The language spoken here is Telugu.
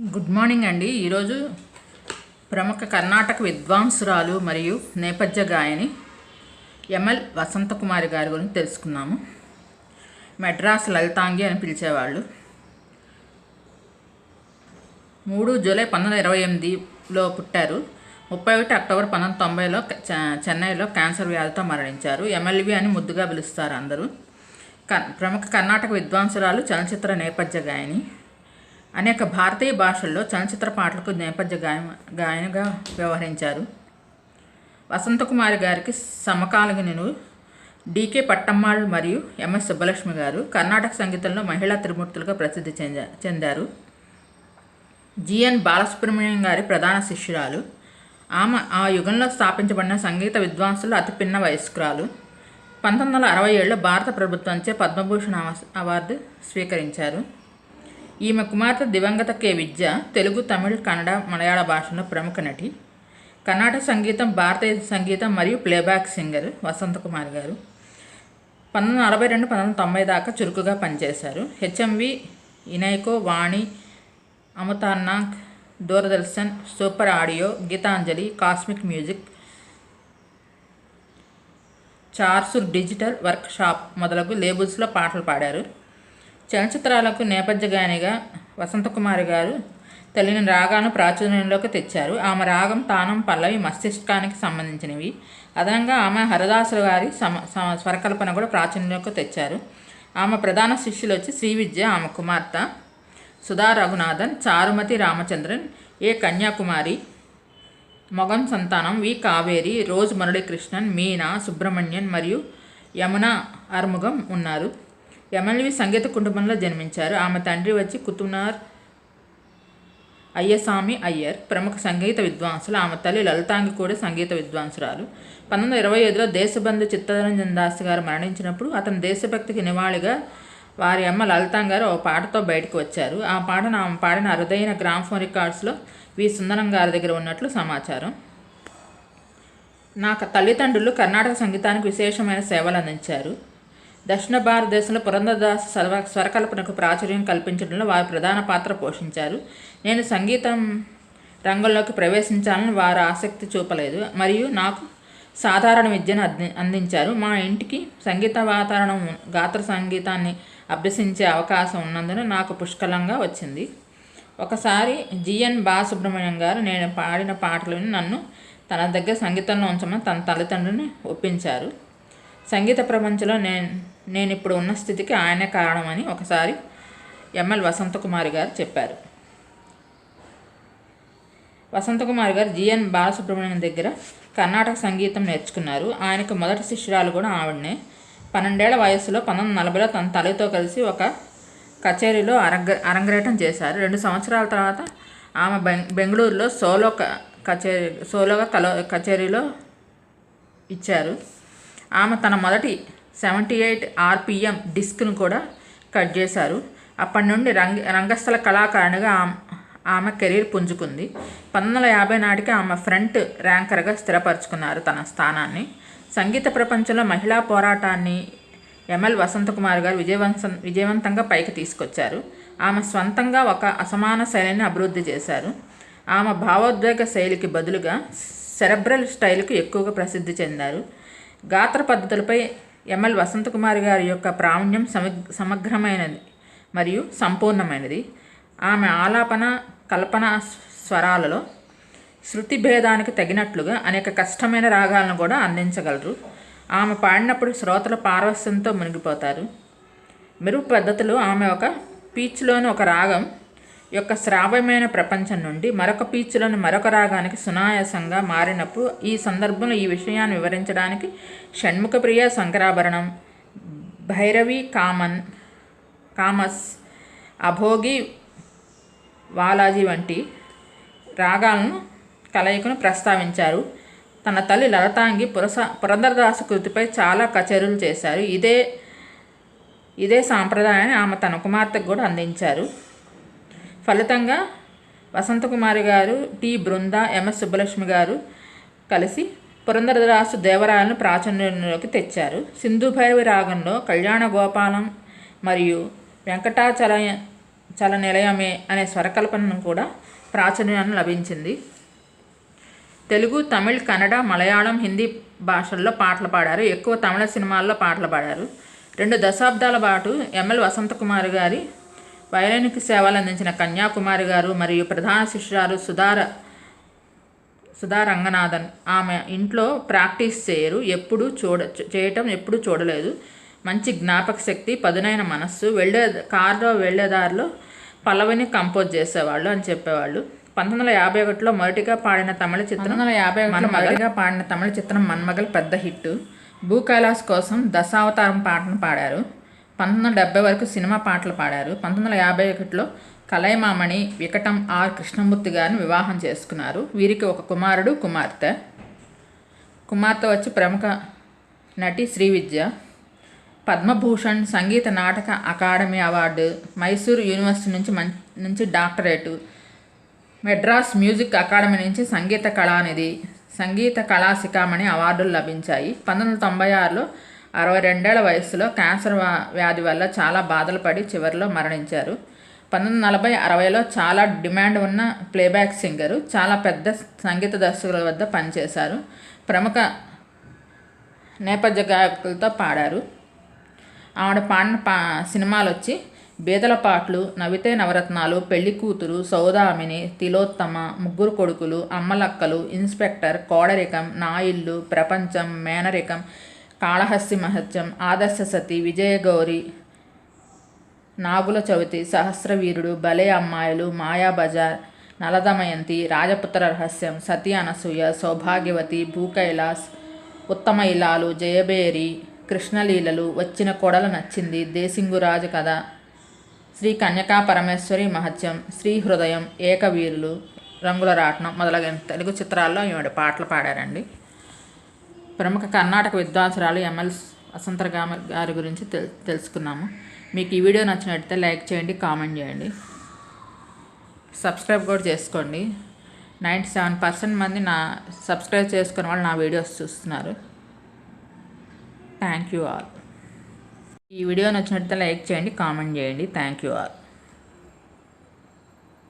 గుడ్ మార్నింగ్ అండి. ఈరోజు ప్రముఖ కర్ణాటక విద్వాంసురాలు మరియు నేపథ్య గాయని ఎంఎల్ వసంతకుమారి గారి గురించి తెలుసుకున్నాము. మెడ్రాస్ లలితాంగి అని పిలిచేవాళ్ళు. మూడు జూలై పంతొమ్మిది ఇరవై ఎనిమిదిలో పుట్టారు. ముప్పై ఒకటి అక్టోబర్ పంతొమ్మిది తొంభైలో చెన్నైలో క్యాన్సర్ వ్యాధితో మరణించారు. ఎమ్మెల్వి అని ముద్దుగా పిలుస్తారు అందరూ. క- ప్రముఖ కర్ణాటక విద్వాంసురాలు చలనచిత్ర నేపథ్య గాయని. అనేక భారతీయ భాషల్లో చలనచిత్ర పాటలకు నేపథ్య గాయ గాయనగా వ్యవహరించారు. వసంతకుమారి గారికి సమకాలీనులు డికే పట్టమ్మాళ్ మరియు ఎంఎస్ సుబ్బలక్ష్మి గారు కర్ణాటక సంగీతంలో మహిళా త్రిమూర్తులుగా ప్రసిద్ధి చెందా చెందారు. జిఎన్ బాలసుబ్రహ్మణ్యం గారి ప్రధాన శిష్యురాలు. ఆమె ఆ యుగంలో స్థాపించబడిన సంగీత విద్వాంసులు అతి పిన్న వయస్కురాలు. పంతొమ్మిది వందల అరవై ఏడులో భారత ప్రభుత్వంచే పద్మభూషణ్ అవార్డు స్వీకరించారు. ఈమె కుమార్తె దివంగత కె. విద్య తెలుగు తమిళ్ కన్నడ మలయాళ భాషలో ప్రముఖ నటి. కర్ణాటక సంగీతం భారతీయ సంగీతం మరియు ప్లేబ్యాక్ సింగర్ వసంతకుమార్ గారు. పంతొమ్మిది అరవై నలభై రెండు పంతొమ్మిది తొంభై దాకా చురుకుగా పనిచేశారు. హెచ్ఎంవి ఇనైకో వాణి అమతాన్నాక్ Doordarshan super audio Geetanjali cosmic music చార్సు digital workshop మొదలగు లేబుల్స్లో పాటలు పాడారు. చలనచిత్రాలకు నేపథ్య గానిగా వసంతకుమారి గారు తెలియని రాగాను ప్రాచుర్యంలోకి తెచ్చారు. ఆమె రాగం తానం పల్లవి మస్తిష్కానికి సంబంధించినవి. అదనంగా ఆమె హరదాసులు గారి సమ స్వరకల్పన కూడా ప్రాచుర్యంలోకి తెచ్చారు. ఆమె ప్రధాన శిష్యులు వచ్చి శ్రీ విద్య ఆమె కుమార్తె సుధా రఘునాథన్ చారుమతి రామచంద్రన్ ఏ కన్యాకుమారి మొగం సంతానం వి కావేరి రోజ్ మురళీకృష్ణన్ మీనా సుబ్రహ్మణ్యన్ మరియు యమున ఆర్ముగం ఉన్నారు. ఎమ్మెల్యే సంగీత కుటుంబంలో జన్మించారు. ఆమె తండ్రి వచ్చి కుతునార్ అయ్యస్వామి అయ్యర్ ప్రముఖ సంగీత విద్వాంసులు. ఆమె తల్లి లలితాంగి కూడా సంగీత విద్వాంసురాలు. పంతొమ్మిది వందల ఇరవై ఐదులో దేశబంధు చిత్తరంజన్ దాస్ గారు మరణించినప్పుడు అతని దేశభక్తికి నివాళిగా వారి అమ్మ లలితాంగ్ గారు ఒక పాటతో బయటకు వచ్చారు. ఆ పాటను ఆమె పాడిన అరుదైన గ్రామ్ఫోన్ రికార్డ్స్లో వి. సుందరం గారి దగ్గర ఉన్నట్లు సమాచారం. నాకు తల్లిదండ్రులు కర్ణాటక సంగీతానికి విశేషమైన సేవలు అందించారు. దక్షిణ భారతదేశంలో పురంధరదాస్ స్వర స్వరకల్పనకు ప్రాచుర్యం కల్పించడంలో వారు ప్రధాన పాత్ర పోషించారు. నేను సంగీతం రంగంలోకి ప్రవేశించాలని వారు ఆసక్తి చూపలేదు. మరియు నాకు సాధారణ విద్యను అంది అందించారు. మా ఇంటికి సంగీత వాతావరణం గాత్ర సంగీతాన్ని అభ్యసించే అవకాశం ఉన్నందున నాకు పుష్కలంగా వచ్చింది. ఒకసారి జిఎన్ బాలసుబ్రహ్మణ్యం గారు నేను పాడిన పాటలను నన్ను తన దగ్గర సంగీతంలో ఉంచమని తన తల్లిదండ్రుని ఒప్పించారు. సంగీత ప్రపంచంలో నేను నేను ఇప్పుడు ఉన్న స్థితికి ఆయనే కారణమని ఒకసారి ఎంఎల్ వసంతకుమారి గారు చెప్పారు. వసంతకుమారి గారు జిఎన్ బాలసుబ్రహ్మణ్యం దగ్గర కర్ణాటక సంగీతం నేర్చుకున్నారు. ఆయనకు మొదటి శిష్యురాలు కూడా ఆవిడనే. పన్నెండేళ్ళ వయసులో పంతొమ్మిది నలభైలో తన తల్లితో కలిసి ఒక కచేరీలో అరంగ అరంగేటం చేశారు. రెండు సంవత్సరాల తర్వాత ఆమె బెంగ్ బెంగళూరులో సోలో కచేరీ సోలోగా కలో కచేరీలో ఇచ్చారు. ఆమె తన మొదటి సెవెంటీ ఎయిట్ ఆర్పిఎం డిస్క్ను కూడా కట్ చేశారు. అప్పటి నుండి రంగ రంగస్థల కళాకారునిగా ఆమె ఆమె కెరీర్ పుంజుకుంది. పంతొమ్మిది వందల యాభై నాటికి ఆమె ఫ్రంట్ ర్యాంకర్గా స్థిరపరచుకున్నారు తన స్థానాన్ని. సంగీత ప్రపంచంలో మహిళా పోరాటాన్ని ఎంఎల్ వసంతకుమార్ గారు విజయవంతం విజయవంతంగా పైకి తీసుకొచ్చారు. ఆమె స్వంతంగా ఒక అసమాన శైలిని అభివృద్ధి చేశారు. ఆమె భావోద్వేగ శైలికి బదులుగా సెరెబ్రల్ స్టైల్కి ఎక్కువగా ప్రసిద్ధి చెందారు. గాత్ర పద్ధతులపై ఎంఎల్ వసంతకుమారి గారి యొక్క ప్రావీణ్యం సమగ్ సమగ్రమైనది మరియు సంపూర్ణమైనది. ఆమె ఆలాపన కల్పన స్వరాలలో శృతి భేదానికి తగినట్లుగా అనేక కష్టమైన రాగాలను కూడా అందించగలరు. ఆమె పాడినప్పుడు శ్రోతల పారవస్యంతో మునిగిపోతారు. మెరుగు పద్ధతిలో ఆమె ఒక పీచ్లోని ఒక రాగం యొక్క శ్రావ్యమైన ప్రపంచం నుండి మరొక పీచులను మరొక రాగానికి సునాయాసంగా మారినప్పుడు ఈ సందర్భంలో ఈ విషయాన్ని వివరించడానికి షణ్ముఖప్రియ శంకరాభరణం భైరవి కామన్ కామస్ అభోగి వాలాజీ వంటి రాగాలను కలయికను ప్రస్తావించారు. తన తల్లి లలతాంగి పురస పురంధరదాసు కృతిపై చాలా కచేరీలు చేశారు. ఇదే ఇదే సాంప్రదాయాన్ని ఆమె తన కుమార్తెకు కూడా అందించారు. ఫలితంగా వసంతకుమారి గారు టి బృంద ఎంఎస్ సుబ్బలక్ష్మి గారు కలిసి పురంధరదాసు దేవరాయలను ప్రాచుర్యంలోకి తెచ్చారు. సింధుభైరవి రాగంలో కళ్యాణ గోపాలం మరియు వెంకటాచల చల నిలయమే అనే స్వరకల్పనను కూడా ప్రాచుర్యాన్ని లభించింది. తెలుగు తమిళ్ కన్నడ మలయాళం హిందీ భాషల్లో పాటలు పాడారు. ఎక్కువ తమిళ సినిమాల్లో పాటలు పాడారు. రెండు దశాబ్దాల పాటు ఎంఎల్ వసంతకుమార్ గారి వయలిన్కి సేవలు అందించిన కన్యాకుమారి గారు మరియు ప్రధాన శిష్యురాలు సుధార సుధా రంగనాథన్ ఆమె ఇంట్లో ప్రాక్టీస్ చేయరు ఎప్పుడు చూడ చేయటం ఎప్పుడు చూడలేదు. మంచి జ్ఞాపక శక్తి పదునైన మనస్సు వెళ్ళే కారులో వెళ్ళేదారిలో పల్లవిని కంపోజ్ చేసేవాళ్ళు అని చెప్పేవాళ్ళు. పంతొమ్మిది వందల యాభై ఒకటిలో మొదటిగా పాడిన తమిళ చిత్రం వందల యాభై ఒకటిలో మొదటిగా పాడిన తమిళ చిత్రం మన్మగల్ పెద్ద హిట్ భూ కైలాస్ కోసం దశావతారం పాటను పాడారు. పంతొమ్మిది వందల డెబ్బై వరకు సినిమా పాటలు పాడారు. పంతొమ్మిది వందల యాభై ఒకటిలో కలైమామణి వికటం ఆర్ కృష్ణమూర్తి గారిని వివాహం చేసుకున్నారు. వీరికి ఒక కుమారుడు కుమార్తె. కుమార్తె వచ్చి ప్రముఖ నటి Srividya Padma Bhushan Sangeet Natak academy award Mysuru university నుంచి మం నుంచి డాక్టరేటు. మెడ్రాస్ మ్యూజిక్ అకాడమీ నుంచి సంగీత కళానిధి. సంగీత కళాశిఖామణి అవార్డులు లభించాయి. పంతొమ్మిది వందల తొంభై ఆరులో అరవై రెండేళ్ళ వయసులో క్యాన్సర్ వ్యాధి వల్ల చాలా బాధలు పడి చివరిలో మరణించారు. పంతొమ్మిది నలభై అరవైలో చాలా డిమాండ్ ఉన్న ప్లేబ్యాక్ సింగరు చాలా పెద్ద సంగీత దర్శకుల వద్ద పనిచేశారు. ప్రముఖ నేపథ్య గాయకులతో పాడారు. ఆవిడ పాడిన పా సినిమాలు వచ్చి బీదల పాటలు నవితే నవరత్నాలు పెళ్ళి కూతురు సౌదామిని తిలోత్తమ ముగ్గురు కొడుకులు అమ్మలక్కలు ఇన్స్పెక్టర్ కోడరికం నా ఇల్లు ప్రపంచం మేనరికం కాళహస్తి మహత్యం ఆదర్శ సతి విజయగౌరి నాగుల చవితి సహస్రవీరుడు భలే అమ్మాయిలు మాయాబజార్ నలదమయంతి రాజపుత్ర రహస్యం సతి అనసూయ సౌభాగ్యవతి భూకైలాస్ ఉత్తమ ఇలాలు జయబేరి కృష్ణలీలలు వచ్చిన కొడల నచ్చింది దేశింగురాజు కథ శ్రీ కన్యకా పరమేశ్వరి మహత్యం శ్రీ హృదయం ఏకవీరులు రంగుల రాట్నం మొదలైన తెలుగు చిత్రాల్లో ఈవిడ పాటలు పాడారండి. ప్రముఖ కర్ణాటక విద్వాంసురాలు ఎంఎల్స్ వసంతరామ గారి గురించి తెల్ తెలుసుకున్నాము. మీకు ఈ వీడియో నచ్చినట్లయితే లైక్ చేయండి కామెంట్ చేయండి. సబ్స్క్రైబ్ కూడా చేసుకోండి. నైంటీ సెవెన్ పర్సెంట్ మంది నా సబ్స్క్రైబ్ చేసుకున్న వాళ్ళు నా వీడియోస్ చూస్తున్నారు. Thank you all. ఈ వీడియో నచ్చినట్లయితే లైక్ చేయండి కామెంట్ చేయండి. Thank you all.